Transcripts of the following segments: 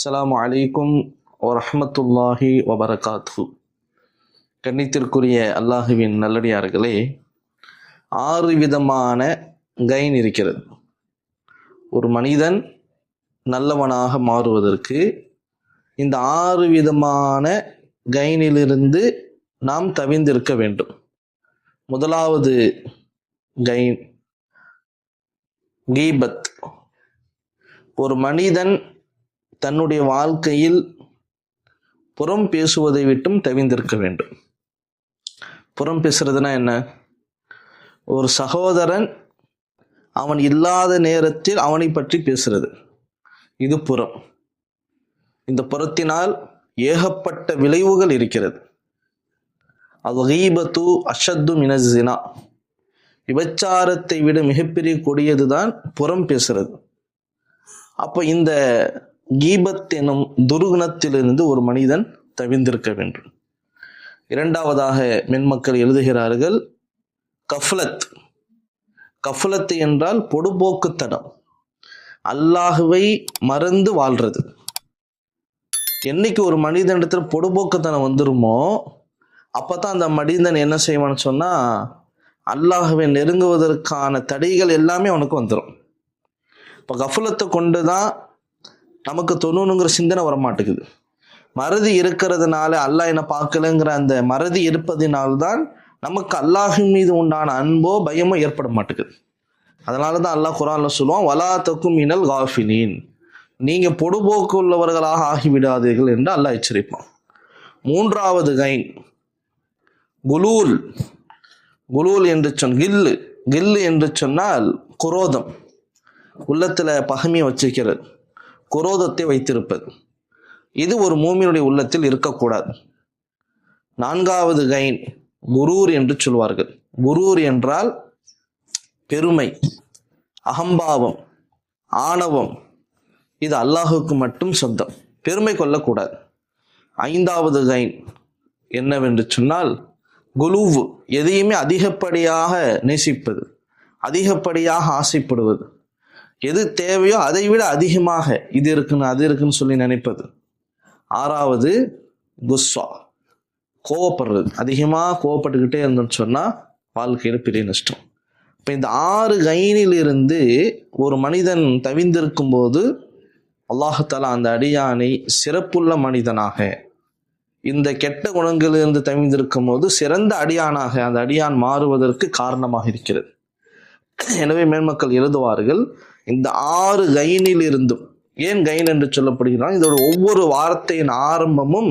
அஸ்லாம் அலைக்கும் வரமத்துல்லாஹி வபரகாத்து கண்ணித்திற்குரிய அல்லாஹுவின் நல்லடியார்களே ஆறு விதமான கைன் இருக்கிறது. ஒரு மனிதன் நல்லவனாக மாறுவதற்கு இந்த ஆறு விதமான கைனிலிருந்து நாம் தவிர்ந்திருக்க வேண்டும். முதலாவது கைன் கீபத். ஒரு மனிதன் தன்னுடைய வாழ்க்கையில் புறம் பேசுவதை விட்டும் தவிர்ந்திருக்க வேண்டும். புறம் பேசுறதுனா என்ன? ஒரு சகோதரன் அவன் இல்லாத நேரத்தில் அவனை பற்றி பேசுறது. இது புறம். இந்த புறத்தினால் ஏகப்பட்ட விளைவுகள் இருக்கிறது. அது கீபத்து அஷத்து மினசினா விபச்சாரத்தை விட மிகப்பெரிய கொடியதுதான் புறம் பேசுறது. அப்போ இந்த கீபத் எனும் துர்குணத்திலிருந்து ஒரு மனிதன் தவிர்ந்திருக்க வேண்டும். இரண்டாவதாக மென்மக்கள் எழுதுகிறார்கள் கஃலத் கஃலத்து என்றால் பொடுபோக்குத்தனம். அல்லாஹுவை மறந்து வாழ்றது. என்னைக்கு ஒரு மனிதனிடத்துல பொடுபோக்குத்தனம் வந்துருமோ அப்பதான் அந்த மனிதன் என்ன செய்வான்னு சொன்னா அல்லாஹுவை நெருங்குவதற்கான தடைகள் எல்லாமே அவனுக்கு வந்துடும் இப்போ கஃபலத்தை கொண்டு தான் நமக்கு தொண்ணூறுங்கிற சிந்தனை வரமாட்டேங்குது. மறதி இருக்கிறதுனால அல்லாஹ் என்ன பார்க்கலங்கிற அந்த மறதி இருப்பதினால்தான் நமக்கு அல்லாஹின் மீது உண்டான அன்போ பயமோ ஏற்பட மாட்டேங்குது. அதனால தான் அல்லாஹ் குரான்ல சொல்லுவான் வலா தக்கும் இனல் காஃபிலீன். நீங்கள் பொடுபோக்கு உள்ளவர்களாக ஆகிவிடாதீர்கள் என்று அல்லாஹ் எச்சரிப்பான். மூன்றாவது கைன் குலூல். குலூல் என்று சொன் கில்லு. கில்லு என்று சொன்னால் குரோதம். உள்ளத்தில் பகமையை வச்சிருக்கிறது குரோதத்தை வைத்திருப்பது. இது ஒரு மூமியினுடைய உள்ளத்தில் இருக்கக்கூடாது. நான்காவது கைன் குரூர் என்று சொல்வார்கள். குரூர் என்றால் பெருமை அகம்பாவம் ஆணவம். இது அல்லாஹுக்கு மட்டும் சொந்தம். பெருமை கொள்ளக்கூடாது. ஐந்தாவது கைன் என்னவென்று சொன்னால் குலுவு எதையுமே அதிகப்படியாக நேசிப்பது அதிகப்படியாக ஆசைப்படுவது. எது தேவையோ அதை விட அதிகமாக இது இருக்குன்னு அது இருக்குன்னு சொல்லி நினைப்பது. ஆறாவது குஸ்வா. கோவப்படுறது. அதிகமாக கோவப்பட்டுக்கிட்டே இருந்தோம்னு சொன்னால் வாழ்க்கையில் பெரிய நஷ்டம். இப்போ இந்த ஆறு கைனிலிருந்து ஒரு மனிதன் தவிந்திருக்கும் போது அல்லாஹால அந்த அடியானை சிறப்புள்ள மனிதனாக இந்த கெட்ட குணங்களிலிருந்து தவிந்திருக்கும் போது சிறந்த அடியானாக அந்த அடியான் மாறுவதற்கு காரணமாக இருக்கிறது. எனவே மேன்மக்கள் எழுதுவார்கள் இந்த ஆறு கைனில் இருந்தும் ஏன் கைன் என்று சொல்லப்படுகிறான்? இதோட ஒவ்வொரு வார்த்தையின் ஆரம்பமும்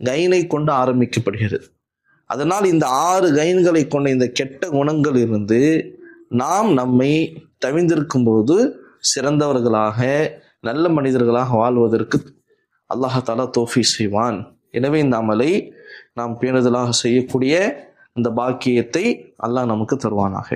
கைனை கொண்டு ஆரம்பிக்கப்படுகிறது. அதனால் இந்த ஆறு கைன்களை கொண்ட இந்த கெட்ட குணங்கள் இருந்து நாம் நம்மை தவிந்திருக்கும் போது சிறந்தவர்களாக நல்ல மனிதர்களாக வாழ்வதற்கு அல்லாஹாலா தோஃபி செய்வான். எனவே இந்த அமலை நாம் பேணுதலாக செய்யக்கூடிய இந்த பாக்கியத்தை அல்லாஹ் நமக்கு தருவானாக.